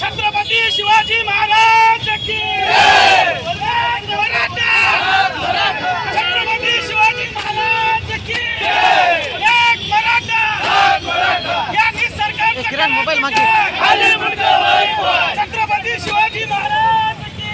छत्रपती शिवाजी महाराज की वंदे मराठा! छत्रपती शिवाजी महाराज की एक मराठा या निसर्गाच्या किरण, मोबाईल मागे. छत्रपती शिवाजी महाराज की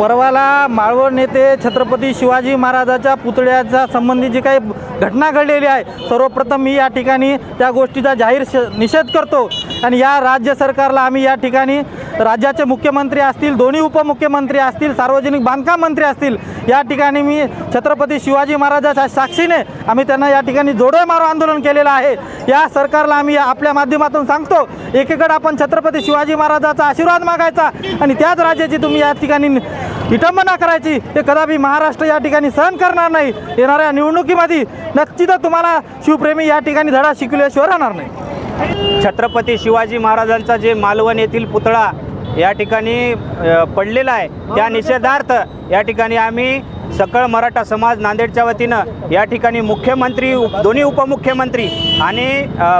परवाला माळवण नेते छत्रपती शिवाजी महाराजाच्या पुतळ्याच्या संबंधी जी काही घटना घडलेली आहे सर्वप्रथम मी या ठिकाणी त्या गोष्टीचा जाहीर श निषेध करतो. आणि या राज्य सरकारला आम्ही या ठिकाणी राज्याचे मुख्यमंत्री असतील दोन्ही उपमुख्यमंत्री असतील सार्वजनिक बांधकाम मंत्री असतील या ठिकाणी मी छत्रपती शिवाजी महाराजाच्या साक्षीने आम्ही त्यांना या ठिकाणी जोडे मारो आंदोलन केलेलं आहे. या सरकारला आम्ही आपल्या माध्यमातून सांगतो एकीकडे आपण छत्रपती शिवाजी महाराजाचा आशीर्वाद मागायचा आणि त्याच राज्याची तुम्ही या ठिकाणी विटंबना करायची हे कदापि महाराष्ट्र या ठिकाणी सहन करणार नाही. येणाऱ्या निवडणुकीमध्ये नक्कीच तुम्हाला शिवप्रेमी या ठिकाणी धडा शिकल्याशिवाय राहणार नाही. छत्रपती शिवाजी महाराजांचा जे मालवण येथील पुतळा या ठिकाणी पडलेला आहे त्या निषेधार्थ या ठिकाणी आम्ही सकळ मराठा समाज नांदेडच्या वतीनं या ठिकाणी मुख्यमंत्री दोन्ही उपमुख्यमंत्री आणि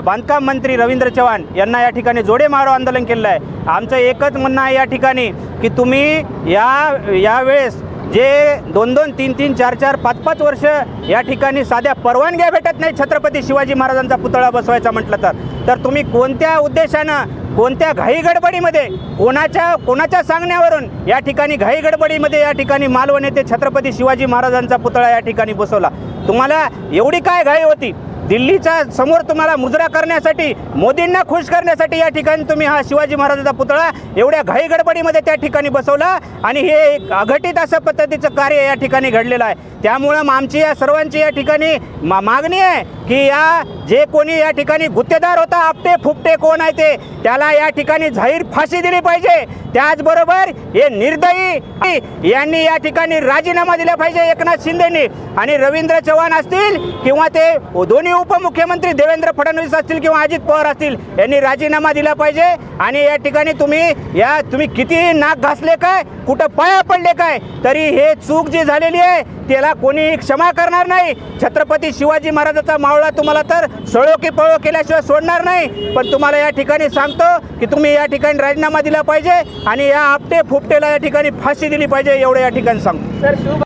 बांधकाम मंत्री रवींद्र चव्हाण यांना या ठिकाणी जोडे मारो आंदोलन केलेलं आहे. आमचं एकच म्हणणं आहे या ठिकाणी की तुम्ही या यावेळेस जे दोन दोन तीन तीन चार चार पाच पाच वर्ष या ठिकाणी साध्या परवानग्या भेटत नाही छत्रपती शिवाजी महाराजांचा पुतळा बसवायचा म्हटलं तर. तर तुम्ही कोणत्या उद्देशानं कोणत्या घाई गडबडीमध्ये कोणाच्या कोणाच्या सांगण्यावरून या ठिकाणी घाई गडबडीमध्ये या ठिकाणी मालवण येथे छत्रपती शिवाजी महाराजांचा पुतळा या ठिकाणी बसवला? तुम्हाला एवढी काय घाई होती? दिल्लीच्या समोर तुम्हाला मुजरा करण्यासाठी मोदींना खुश करण्यासाठी या ठिकाणी तुम्ही हा शिवाजी महाराजांचा पुतळा एवढ्या घाईगडबडीमध्ये त्या ठिकाणी बसवला आणि हे एक अघटित असं पद्धतीचं कार्य या ठिकाणी घडलेलं आहे. त्यामुळं आमची या सर्वांची या ठिकाणी मा मागणी आहे की या जे कोणी या ठिकाणी गुत्तेदार होता आपटे फुपटे कोण आहे ते त्याला या ठिकाणी जाहीर फाशी दिली पाहिजे. त्याचबरोबर हे निर्दयी यांनी या ठिकाणी राजीनामा दिला पाहिजे एकनाथ शिंदेनी. आणि रवींद्र चव्हाण असतील किंवा ते दोन्ही उपमुख्यमंत्री देवेंद्र फडणवीस असतील किंवा अजित पवार असतील यांनी राजीनामा दिला पाहिजे. आणि या ठिकाणी तुम्ही या तुम्ही किती नाक घासले काय कुठं पाया पडले काय तरी हे चूक जी झालेली आहे त्याला कोणी क्षमा करणार नाही. छत्रपती शिवाजी महाराजाचा मावळा तुम्हाला तर सळो की पळो केल्याशिवाय सोडणार नाही. पण तुम्हाला या ठिकाणी सांगतो की तुम्ही या ठिकाणी राजीनामा दिला पाहिजे आणि या आपटे फुपटेला या ठिकाणी फाशी दिली पाहिजे एवढं या ठिकाणी सांगतो.